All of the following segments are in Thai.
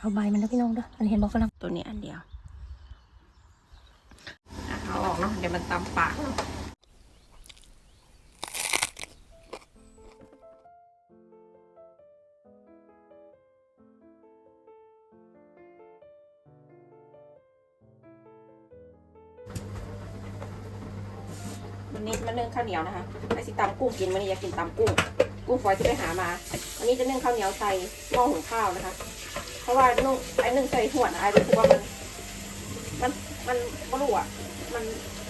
เอาใบมันแล้วพี่น้องเด้ออันเห็นบอกกำลังตัวนี้อันเดียวเอาออกเนาะเดี๋ยวมันตำปากเนาะวันนี้มานึ่งข้าวเหนียวนะคะไอซิตำกุ้งกินวันนี้อยากกินตำกุ้ง กุ้งฝอยที่ไปหามา วันนี้จะนึ่งข้าวเหนียวใส่หม้อหุงข้าวนะคะ ราะว่านุ่งไอ้หนึ่งใส่หัวนะไอ้รู้สึกว่ามัน มันมันไม่รู้อะมัน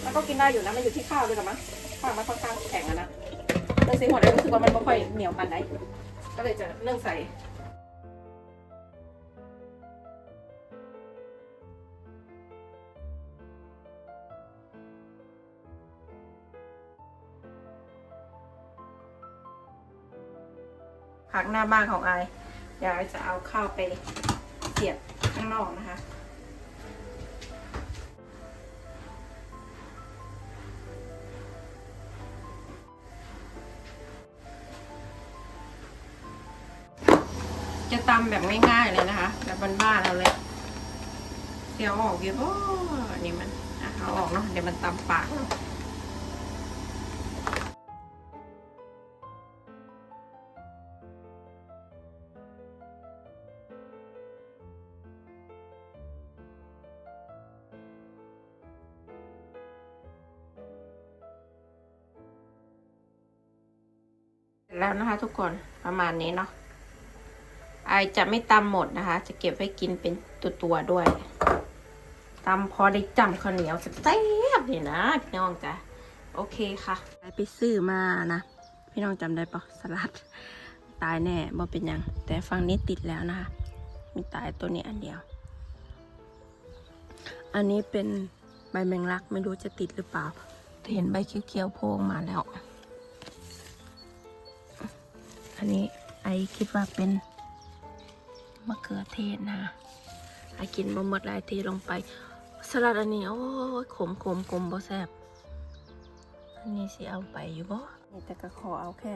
มันก็กินได้อยู่นะมันอยู่ที่ข้าวด้วยกันมั้งข้าวมันค่อนข้างแข็งอะนะเรื่องใส่หัวไอ้รู้สึกว่ามันไม่ค่อยเหนียวมันไหนก็เลยจะเรื่องใส่ผักหน้าบ้านของไอ เดี๋ยวจะเอาข้าวไปเสียบข้างนอกนะคะ จะตำแบบง่ายๆเลยนะคะ แบบบ้านๆเราเลยเดี๋ยวออกเยอ้นี่มันเอาออกเนาะเดี๋ยวมันตำปากเนาะ แล้วนะคะ ทุกคนประมาณนี้เนาะไอจะไม่ตำหมดนะคะ จะเก็บไว้กินเป็นตัวๆด้วยตำพอได้จำข้าวเหนียวแซ่บๆนี่นะพี่น้องจ้ะโอเคค่ะไไปซื้อมานะพี่น้องจำได้ปะสลัด ตายแน่บ่เป็นยัง แต่ฝั่งนี้ติดแล้วนะคะ มีตายตัวนี้อันเดียว อันนี้เป็นใบแมงลักไม่รู้จะติดหรือเปล่าแต่เห็นใบเขียวๆโผล่มาแล้ว อันนี้ไอคิดว่าเป็นมะเขือเทศนะไอกินบ่หมดหลายทีลงไป สลัดอันนี้โอ้ยขมขมขมบ่แซ่บอันนี้สิเอาไปอยู่บ่นี่แต่ก็ขอเอาแค่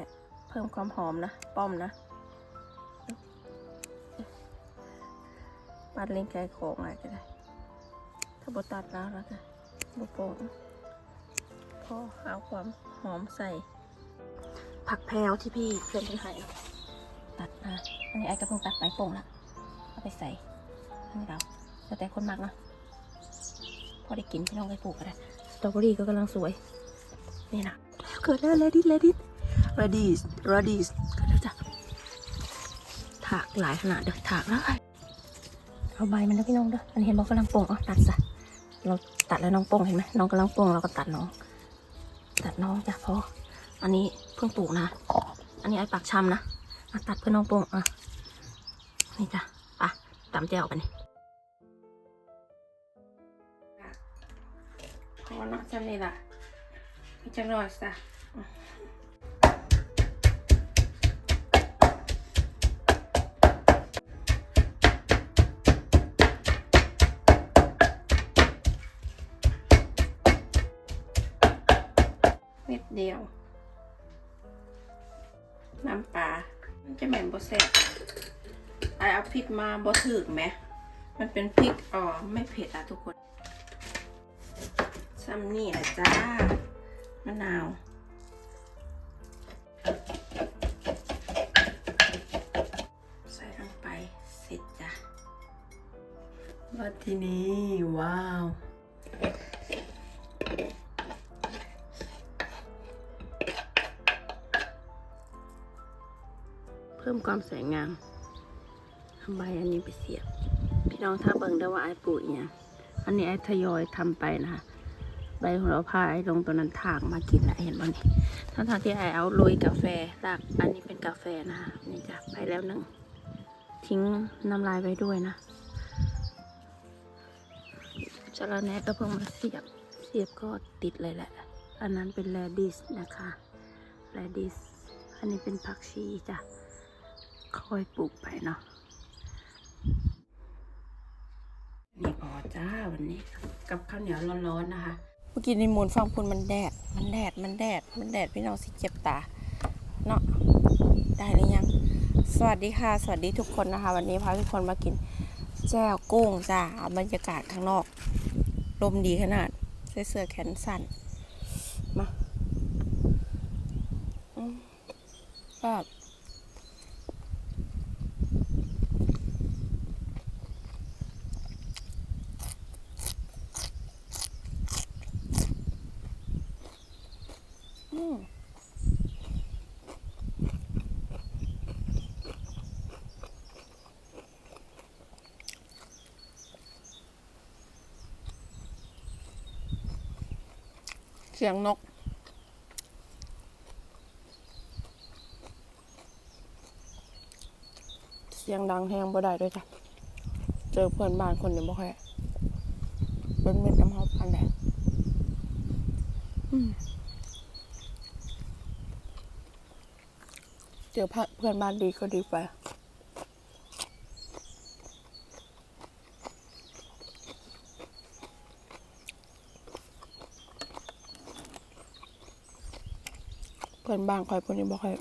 เพิ่มความหอมนะ ป้อมนะปัดเล่นไก่ของอะไรก็ได้ ถ้าบตัดแล้วแล้วก็บ่โป่งพอเอาความหอมใส่ ผักแพรวที่พี่เพื่อนเพิ่นให้เนาะตัดนะอันนี้ไอ้ก็เพิ่งตัดไปโป่งละเอาไปใส่อันนี้เราแล้วแต่คนมักเนาะพอได้กินพี่น้องไปปลูกก็ได้สตรอเบอรี่ก็กำลังสวยนี่นะเกิดแล้วเลดิสเลดิสเรดิสเรดิสเกิดแล้วจ้ะถากหลายขนาดเด้อถากแล้วเอาใบมันแล้วพี่น้องเด้ออันนี้เห็นบอกกำลังโป่งอ๋อตัดซะเราตัดแล้วน้องโป่งเห็นไหมน้องกำลังโป่งเราก็ตัดน้อง ตัดน้องจ้ะพออันนี้ เพิ่งปลูกนะ อันนี้ไอ้ปากชำนะอะตัดเพื่อน้องโป่งอะ นี่จ้ะไปะตำแจ่วกันนี่พอนะจำนี่ล่ะอีจังหน่อยจ้ะเม็ดเดียว ปลา มันจะแม่นบ่แซ่บไอเอาพริกมาบ่ถึกไหม มันเป็นพริกอ๋อไม่เผ็ดอะทุกคนซัมนี่แหละจ้ามะนาวใส่ลงไปเสร็จจ้ะมาที่นี้ว้าว มความสวยงามเอาใบอันนี้ไปเสียบ พี่น้องถ้าเบิ่งได้ว่าไอ้ปลูกอหย่างอันนี้ไอ้ทยอยทำไปนะคะใบของเราพาไอ้ลงตัวนั้นถางมากินแล้วเห็นบ่นี่ทั้งทางที่ไอ้เอาโรยกาแฟรากอันนี้เป็นกาแฟนะคะนี่จ้ะไปแล้วหนึ่งทิ้งน้ำลายไว้ด้วยนะจระแนก็เพิ่งมาเสียบ เสียบก็ติดเลยแหละ อันนั้นเป็นแรดิสนะคะแรดิส อันนี้เป็นผักชีจ้ะ ค่อยปลูกไปเนาะนี่พอจ้าวันนี้ กับข้าวเหนียวร้อนๆนะคะ เมื่อกี้ในมูลฟังพูนมันแดด มันแดด มันแดด มันแดดพี่น้องสิเจ็บตา เนาะ ได้หรือยัง สวัสดีค่ะ สวัสดีทุกคนนะคะ วันนี้พาทุกคนมากินแจ้วกุ้งจ้าบรรยากาศข้างนอก ลมดีขนาด ใส่เสื้อแขนสั้น มาแบบอืม เสียงนก เสียงดังแห้งบ่ได้ด้วยจ้ะ เจอเพื่อนบ้านคนหนึ่งบ่ค่อยเป็นเม็ดน้ำหอมอันใดอืมเจอเพื่อนบ้านดีก็ดีไป พื่นบ้านคอยคนนี้บ่ค่อย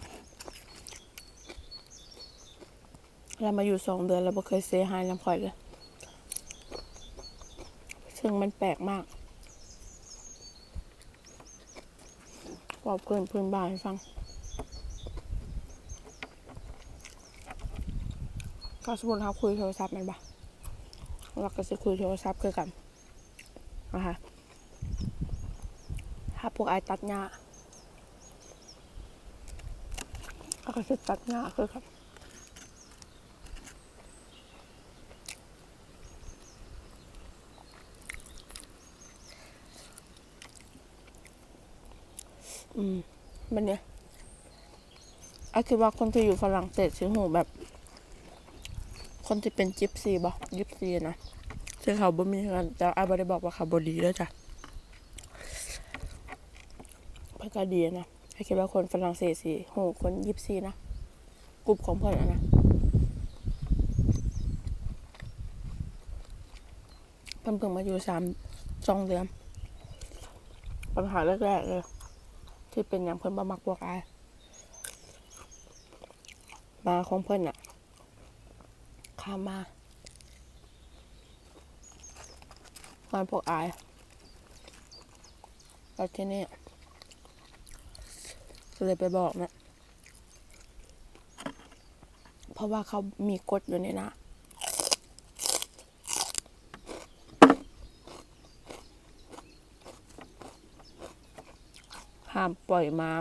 เรามาอยู่สองเดือนแล้วบ่เคยเซฮายน้ำคอยเลย ซึ่งมันแปลกมากบอกเพื่อนเพื่อนบ้านให้ฟัง ก็สมมติเขาคุยโทรศัพท์มันปะเราก็จะคุยโทรศัพท์คือกันนะคะถ้าพวกไอายตัดหญ้า เราก็จะตัดหญ้าคือกันอืมมันเนี่ยไอคิดว่าคนที่อยู่ฝรั่งเศสชื่อหูแบบ คนที่เป็นจิปซีบ่จิปซีนะซึ่งเขาบ่มีเงินแต่ไอ้บ่ได้บอกว่าเขาบดีแล้วจ้ะพื่อนก็ดีนะ ไอ้คิดว่าคนฝรั่งเศสสิโหคนยิปซีนะกลุ่มของเพื่อนอะนะเพิ่นเพิ่งมาอยู่สามสองเดือนปัญหาแรกๆเลยที่เป็นอย่างเพิ่นบ่มักพวกอายมาของเพิ่นอะข้ามมาบ้านพวกอายแล้วที่นี่ ก็เลยไปบอกนะ เพราะว่าเขามีกฎอยู่ในนะห้ามปล่อยมา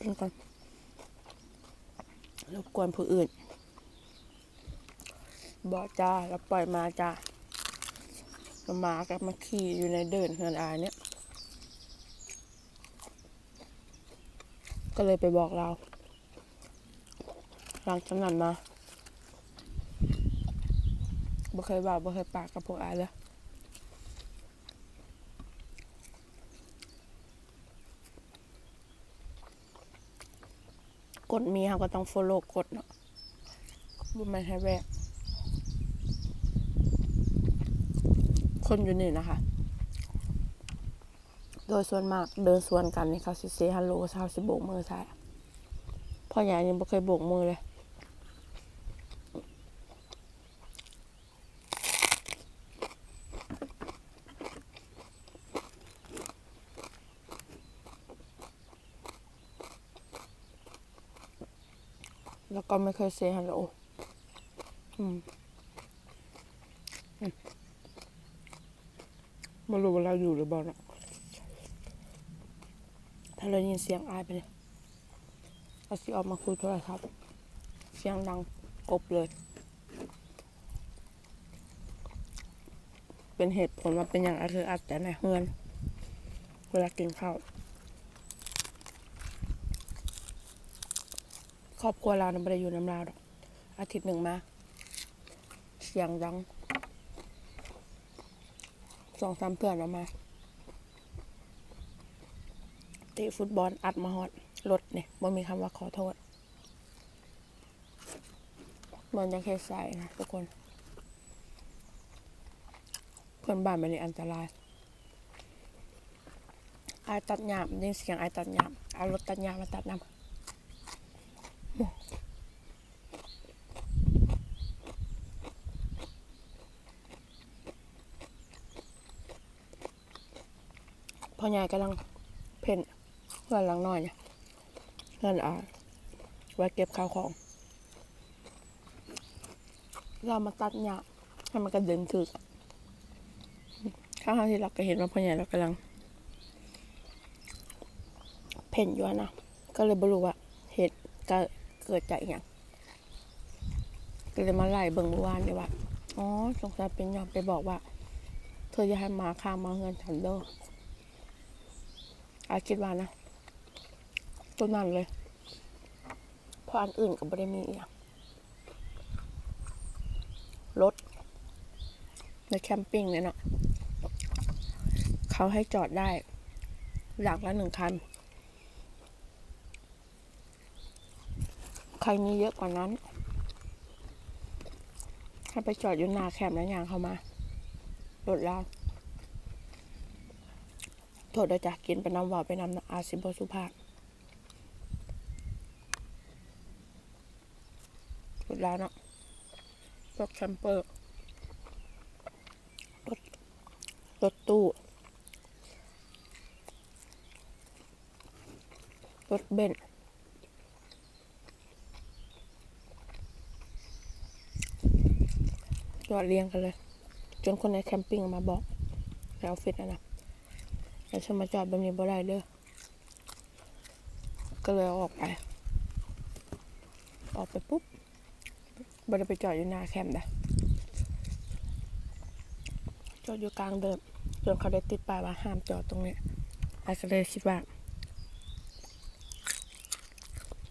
กินก่อนรบกวนผู้อื่น บอกจ้าแล้วปล่อยมาจ้าแล้วหมาก็มาขี่อยู่ในเดินเฮือนอายเนี่ย ก็เลยไปบอกเรา หลังจากนั้นมาบ่เคยบอกบ่เคยปากกับพวกอายเลยกดมีเขาก็ต้อง follow กดเนาะบุมันให้แวก คนอยู่นี่นะคะ โดยส่วนมากเดินสวนกันนี่เขาสิเซฮัลโหลเขาสิโบกมือใช่พ่อใหญ่ยังไม่เคยโบกมือเลยแล้วก็ไม่เคยเซฮัลโหลอืมอืม ไม่รู้ว่าเราอยู่หรือเปล่านะถ้าเรายินเสียงอายไปเลยเราสิออกมาคุยโทรศัพท์เสียงดังกบเลย เป็นเหตุผลว่าเป็นอย่างไรคืออัดแต่ในเฮือน เวลากินข้าวครอบครัวเราเนี่ยไม่ได้อยู่น้ำลาวดอกอาทิตย์หนึ่งมา เสียงดัง สองสามเพื่อนออกมา เตะฟุตบอลอัดมาฮอดรถเนี่ยบ่มีคำว่าขอโทษบอลยังแค่ใส่นะทุกคน เพื่อนบ้านมันนี่อันตรายไอตัดหยามยินเสียงไอตัดหยามเอารถตัดหยามมาตัดน้ำ ใหญ่กำลังเพ่นเพื่อนหลังน้อยเนี่ยเพื่อนอ่าไว้เก็บข้าวของ เรามาตัดหยาให้มันกระเด็นถึกข้างที่เราก็เห็นว่าพ่อใหญ่เรากำลัง เพ่นอยู่นะก็เลยบรู้ว่าเหตุก็เกิดจากอย่างก็เลยมาไล่เบิ่งเมื่อวานเลยว่าอ๋อสงสัยเป็นยอมไปบอกว่า เธอจะให้มาข้ามมาเงินฉันเด้อ อาคิดว่านะตัวนั้นเลย เพราะอันอื่นก็ไม่ได้มีอย่างรถในแคมปิ้งเนี่ยเนาะเขาให้จอดได้ หลังละหนึ่งคัน ใครมีเยอะกว่านั้นให้ไปจอดอยู่หนาแคมป์แล้วอย่างเข้ามารถเรา โทษเดยวจากกินไปน้ำว่าไปนำอาซิบสุภาพรถเราเนาะรถแคมเปอร์รถรถตู้รถเบนซ์จอดเรียงกันเลย จนคนในแคมปิ้งมาบอกในออฟฟิศนะนะ แล้วฉันมาจอดแบบนี้บ่ได้เด้อ ก็เลยออกไป ออกไปปุ๊บบ่ได้ไปจอดอยู่หน้าแคมป์นะจอดอยู่กลางเดินจนเขาได้ติดป้ายว่าห้ามจอดตรงนี้ไอ้ก็เลยคิดว่า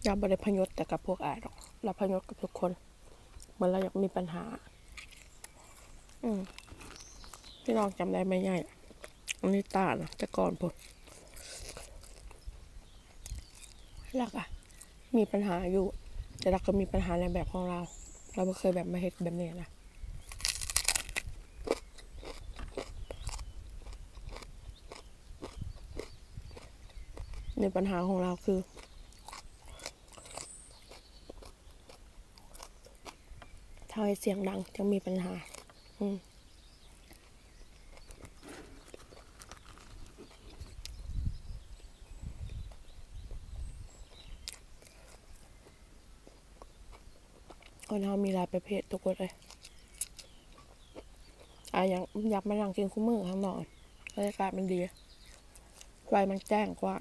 เราไม่ได้พยศแต่กับพวกอายหรอก เราพยศกับทุกคน เหมือนเราอยากมีปัญหา อืมพี่น้องจำได้ไหมใหญ่ อันนี้ตานะแต่ก่อนผมหลักอะมีปัญหาอยู่ แต่เราก็มีปัญหาในแบบของเรา เราไม่เคยแบบมาเห็ดแบบนี้นะในปัญหาของเราคือ ถ้าให้เสียงดังจะมีปัญหา อืม คนเรามีหลายประเภททุกคนเลยอะอยางอยากมานั่งกินคู่มือข้างนอกบรรยากาศมันดีไฟมันแจ้งกว่า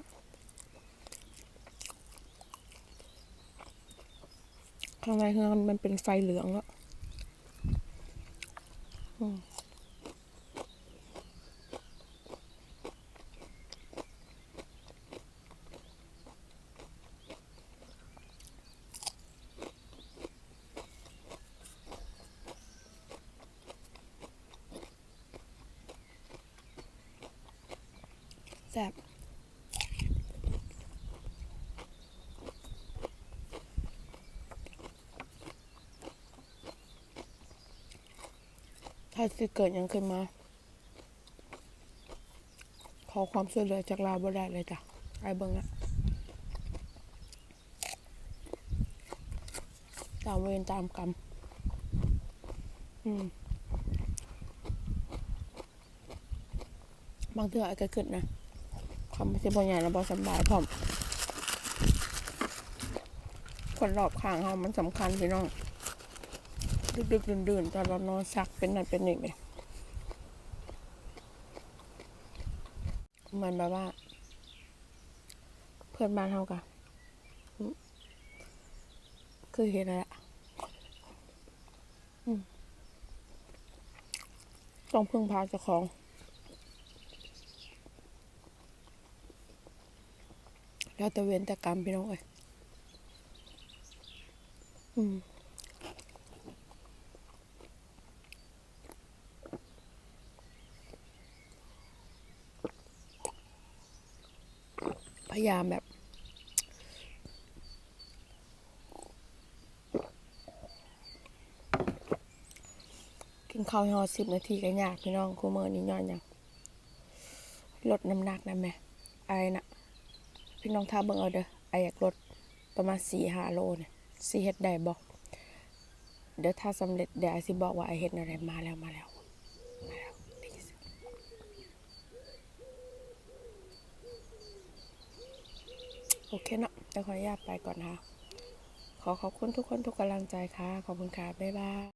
ข้างในคือมันเป็นไฟเหลืองแล้วอืม แซ่บถ้าสิเกิดยังขึ้นมา ขอความช่วยเหลือจากเราบ่ได้เลยจ้ะ ไอ้เบิ่งละตามเวรตามกรรม อืมบางเทื่ออาจจะเกิดนะ ความเป็นสิบใหญ่แล้วบอสบายพร้อมคนรอบข้างเรามันสำคัญพี่น้อง ดึกๆดื่นๆตอนเรานอนซักเป็นนั่นเป็นนี่เลยเหมือนแบบว่า เพื่อนบ้านเท่ากันคือเห็นแล้วอะต้องพึ่งพาเจ้าของ แล้วแต่เวรแต่กรรมพี่น้องเอ้ยอืมพยายามแบบ กินข้าวหอสิบนาทีก็ยากพี่น้องคูเมอร์นี่ย้อนหยังลดน้ำหนักนะแม่ไอน่ะ พี่น้องท่าเบิ่งเอาเด้อไออยากลดประมาณสี่ห้าโลเนี่ยสิเฮ็ดได้บ่เดี๋ยวถ้าสำเร็จเดี๋ยวไอสิบอกว่าไอเฮ็ดอะไรมาแล้วมาแล้วมาแล้วโอเคเนาะเดี๋ยวขออนุญาตไปก่อนนะคะขอขอบคุณทุกคนทุกกำลังใจค่ะ ขอบคุณค่ะ บ๊ายบาย